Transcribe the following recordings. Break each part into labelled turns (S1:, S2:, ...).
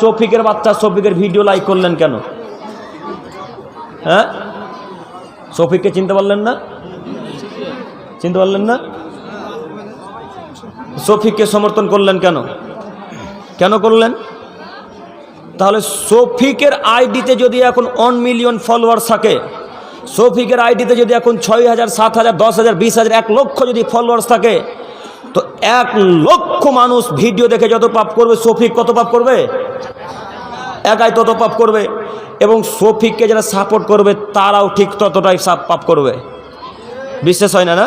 S1: শফিকের বাচ্চা শফিকের ভিডিও লাইক করলেন কেন? হ্যাঁ? শফিককে চিনতে পারলেন না? চিনতে পারলেন না? শফিককে সমর্থন করলেন কেন? কেন করলেন? তাহলে শফিকের আইডিতে যদি এখন ওয়ান মিলিয়ন ফলোয়ার্স থাকে শফিকের আইডিতে যদি এখন ছয় হাজার, সাত হাজার, দশ হাজার, বিশ হাজার, এক লক্ষ যদি ফলোয়ার্স থাকে তো এক লক্ষ মানুষ ভিডিও দেখে যত পাপ করবে, শফিক কত পাপ করবে? একাই তত পাপ করবে। এবং শফিককে যারা সাপোর্ট করবে, তারাও ঠিক ততটাই পাপ করবে। বিশ্বাস হয় না না?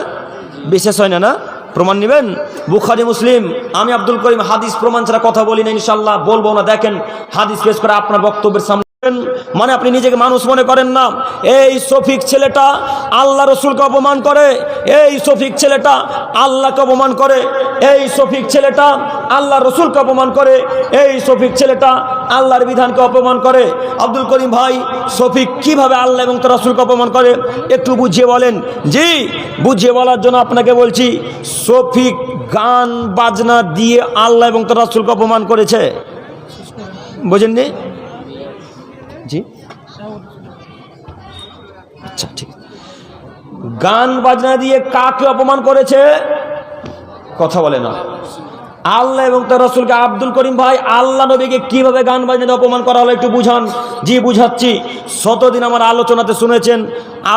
S1: বিশ্বাস হয় না না? প্রমাণ নেবেন? বুখারি, মুসলিম। আমি আব্দুল করিম হাদিস প্রমাণ ছাড়া কথা বলি না ইনশাল্লাহ বলব না, দেখেন। হাদিস পেশ করে আপনার বক্তব্যের সামনে মানে আপনি নিজেকে মানুষ মনে করেন না। এই শফিক ছেলেটা আল্লাহ রসুলকে অপমান করে, এই শফিক ছেলেটা আল্লাহকে অপমান করে, এই শফিক ছেলেটা আল্লাহ রসুলকে অপমান করে, এই শফিক ছেলেটা আল্লাহর বিধানকে অপমান করে। আব্দুল করিম ভাই, শফিক কীভাবে আল্লাহ এবং তার রসুলকে অপমান করে? একটু বুঝিয়ে বলেন। জি, বুঝিয়ে বলার জন্য আপনাকে বলছি, শফিক গান বাজনা দিয়ে আল্লাহ এবং তার রসুলকে অপমান করেছে। বোঝেননি? জি। আচ্ছা ঠিক। গান বাজনা দিয়ে কাকে অপমান করেছে? কথা বলে না। আল্লাহ এবং তার রসুলকে আব্দুল করিম ভাই, আল্লাহ নবীকে কীভাবে গান বাজনা দিয়ে অপমান করা হলো একটু বুঝান। জি, বুঝাচ্ছি। শতদিন আমার আলোচনাতে শুনেছেন,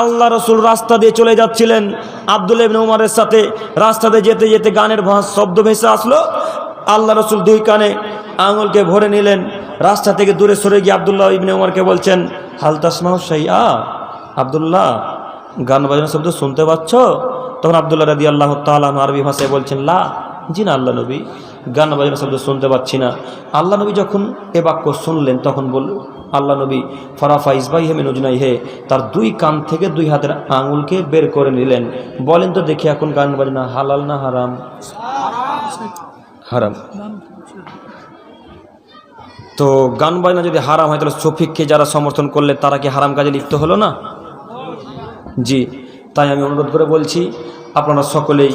S1: আল্লাহ রসুল রাস্তা দিয়ে চলে যাচ্ছিলেন। আব্দুল ইবনে উমারের সাথে রাস্তাতে যেতে যেতে গানের শব্দ ভেসে আসলো। আল্লাহ রসুল দুই কানে আঙুলকে ভরে নিলেন। রাস্তা থেকে দূরে সরে গিয়ে আবদুল্লাহ ইবনে উমারকে বলছেন হালতাসমাহ সাইয়া আবদুল্লাহ গান বাজনা শব্দ শুনতে পাচ্ছ? তখন আবদুল্লাহ রাদি আল্লাহ তালাম আরবি ভাষায় বলছেন লা জি না আল্লাহ নবী গান বাজনা শব্দ শুনতে পাচ্ছি না। আল্লাহ নবী যখন এ বাক্য শুনলেন তখন বলল আল্লাহ নবী ফরাফা ইসবাই হেমে নজনাই হে তার দুই কান থেকে দুই হাতের আঙুলকে বের করে নিলেন। বলেন তো দেখি এখন গান বাজনা হালাল না হারাম? হারাম। তো গান বাজনা যদি হারাম হয়, তাহলে শফিককে যারা সমর্থন করলে তারা কি হারাম কাজে লিপ্ত হলো না? জি, তাই আমি অনুরোধ করে বলছি, আপনারা সকলেই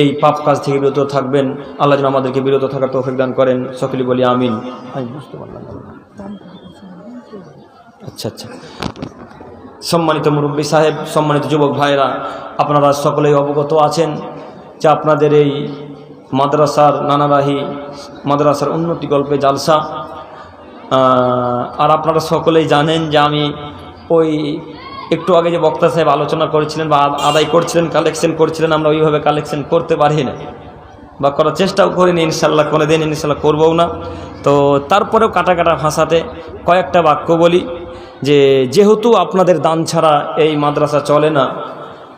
S1: এই পাপ কাজ থেকে বিরত থাকবেন। আল্লাহ যেন আমাদেরকে বিরত থাকার তৌফিক দান করেন। সকলেই বলি আমিন। আমি বুঝতে পারলাম আচ্ছা আচ্ছা। সম্মানিত মুরব্বী সাহেব, সম্মানিত যুবক ভাইরা আপনারা সকলেই অবগত আছেন যে আপনাদের এই মাদ্রাসার নানাবাহী, মাদ্রাসার উন্নতি গল্পে জালসা আর আপনারা সকলেই জানেন যে আমি ওই একটু আগে যে বক্তা সাহেব আলোচনা করেছিলেন বা আদায় করছিলেন কালেকশন করছিলেন, আমরা ওইভাবে কালেকশন করতে পারি না বা করার চেষ্টাও করিনি ইনশাল্লাহ কোনো দিন ইনশাল্লাহ করবও না। তো তারপরেও কাটা কাটা ভাষাতে কয়েকটা বাক্য বলি যে, যেহেতু আপনাদের দান ছাড়া এই মাদ্রাসা চলে না,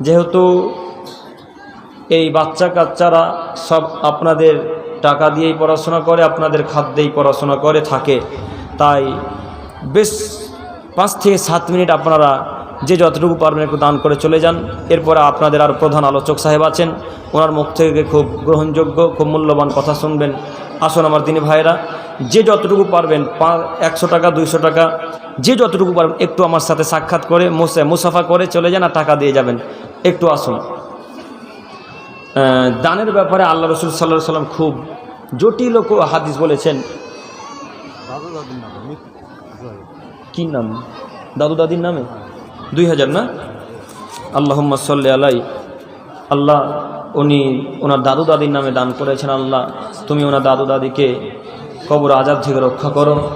S1: যেহেতু এই বাচ্চা কাচ্চারা সব আপনাদের টাকা দিয়েই পড়াশোনা করে, আপনাদের খাদ্যেই পড়াশোনা করে, থাকে তাই বেশ পাঁচ থেকে সাত মিনিট আপনারা যে যতটুকু পারবেন একটু দান করে চলে যান। এরপরে আপনাদের আর প্রধান আলোচক সাহেব আছেন। ওনার মুখ থেকে খুব গ্রহণযোগ্য, খুব মূল্যবান কথা শুনবেন। আসুন আমার তিনি ভাইরা যে যতটুকু পারবেন, পা একশো টাকা, দুইশো টাকা, যে যতটুকু পারবেন একটু আমার সাথে সাক্ষাৎ করে, মোসে মুসাফা করে চলে যান আর টাকা দিয়ে যাবেন। একটু আসুন। দানের ব্যাপারে আল্লাহ রসুল সাল্লাহ সাল্লাম খুব জটিল হাদিস বলেছেন। কি নাম? দাদু দাদির নামে? দুই হাজার না? আল্লাহ সাল্লি আলাই। আল্লাহ, উনি ওনার দাদু দাদির নামে দান করেছেন আল্লাহ। তুমি ওনার দাদু দাদিকে কবর আজাদ থেকে রক্ষা করো।